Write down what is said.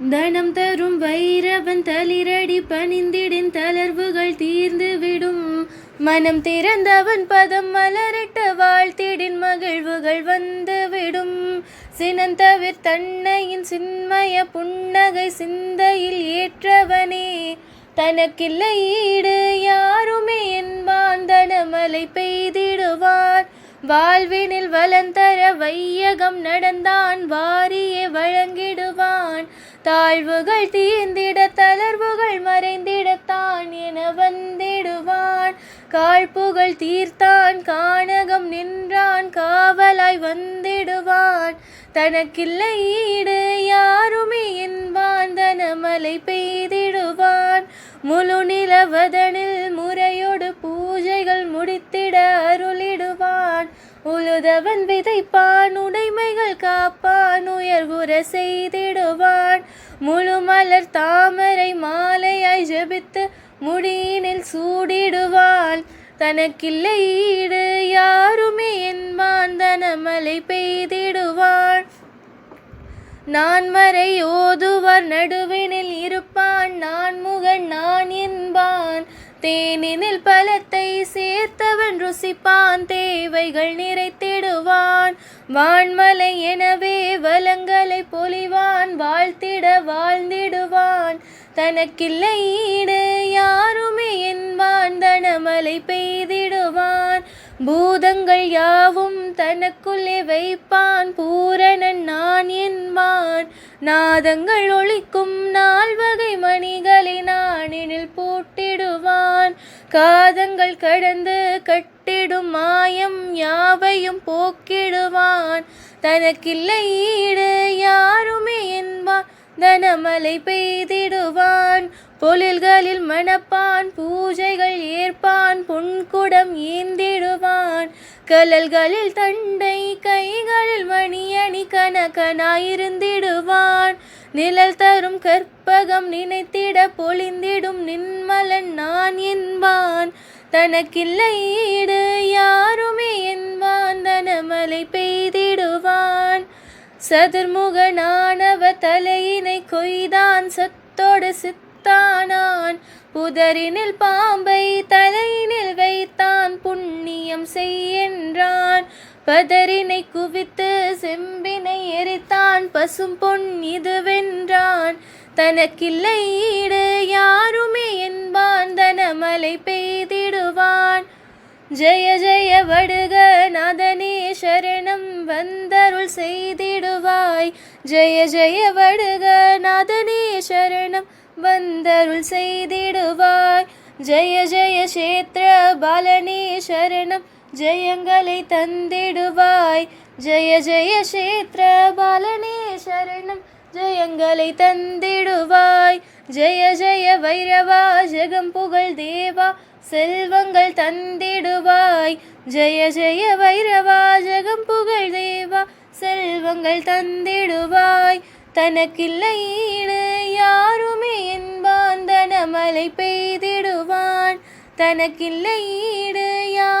தனம் தரும் வைரவன் தளிரடி பணிந்திடின் தளர்வுகள் தீர்ந்து விடும். மனம் திறந்தவன் பதம் மலரிட்ட வாழ்த்திடின் மகிழ்வுகள் வந்துவிடும் சினந்தவிர் தன்னையின் சின்மய புன்னகை சிந்தையில் ஏற்றவனே. தனக்கில்லை ஈடு யாருமே என்பான் தனமலை பெய்திடுவான் வாழ்வினில் வலந்தர வையகம் நடந்தான் வா தாழ்வுகள் தீர்ந்திட தளர்வுகள் மறைந்திடத்தான் என வந்திடுவான். காழ்ப்புகள் தீர்த்தான் கானகம் நின்றான் காவலாய் வந்திடுவான். தனக்கில்லை ஈடு யாருமே என்பான் தனமலை பெய்திடுவான். முழு நிலவதனில் முறையோடு பூஜைகள் முடித்திட உழுதவன் விதைப்பான் உடைமைகள் காப்பான் உயர்வுற செய்திடுவான். முழு மலர் தாமரை மாலையாய் ஜெபித்து முடியினில் சூடிடுவான் தனக்கில்லை ஈடு யாருமே என்பான் தனமலை பெய்திடுவான் நான் மறை ஓதுவர் நடுவினில் இருப்பான் நான் முகன் நான் என்பான். தேனினில் பழத்தை சேர்த்தவன் ருசிப்பான் தேவைகள் வான்மலை எனவே வலங்களை பொலிவான் வாழ்த்திட வாழ்ந்திடுவான். தனக்கில்லை ஈடு யாருமே என்பான் தனமலை பெய்திடுவான். பூதங்கள் யாவும் தனக்குள்ளே வைப்பான். பூரணன் நான் என்பான். நாதங்கள் ஒழிக்கும் நால்வகை மணிகளை நாணினில் பூட்டிடுவான். காதங்கள் கடந்து கட்டிடும் மாயம் யாவையும் போக்கிடுவான். தனக்கில்லை ஈடு யாருமே என்பான். தனமலை பெய்திடுவான். பொழில்களில் மணப்பான். பூஜைகள் ஏற்பான். பொன்குடம் ஏந்திடு கலல்களில் தண்டை கைகளில் மணியணி கனகனாயிருந்திடுவான். நிழல் தரும் கற்பகம் நினைத்திட பொழிந்திடும் நின்மலன் நான் என்பான். தனக்கில்லை ஈடு யாருமே என்பான். தனமலை பெய்திடுவான். சதுர்முகனானவ தலையினை கொய்தான். சத்தோடு சித்தானான். புதரினில் பாம்பை தலையினில் காரியம் செய்யென்றான். பதரினை குவித்து செம்பினை எரித்தான். பசும் பொன் இதுவென்றான். தனக்கில்லை ஈடு யாருமே என்பான். தனமலை பெய்திடுவான். ஜெய ஜெய வடுக நாதனே சரணம் வந்தருள் செய்திடுவாய். ஜெய ஜெய வடுக நாதனே சரணம் வந்தருள் செய்திடுவாய். ஜெய ஜெய சேத்திர பாலனே சரணம் ஜெயங்களை தந்திடுவாய். ஜெய ஜெய சேத்திர பாலனே சரணம் ஜெயங்களை தந்திடுவாய். ஜெய ஜெய வைரவா ஜெகம் புகழ் தேவா செல்வங்கள் தந்திடுவாய். ஜெய ஜெய வைரவா ஜெகம் புகழ் தேவா செல்வங்கள் தந்திடுவாய். தனக்கில்லை மழை பெய்திடுவான். தனக்கில்லை ஈடு யார்?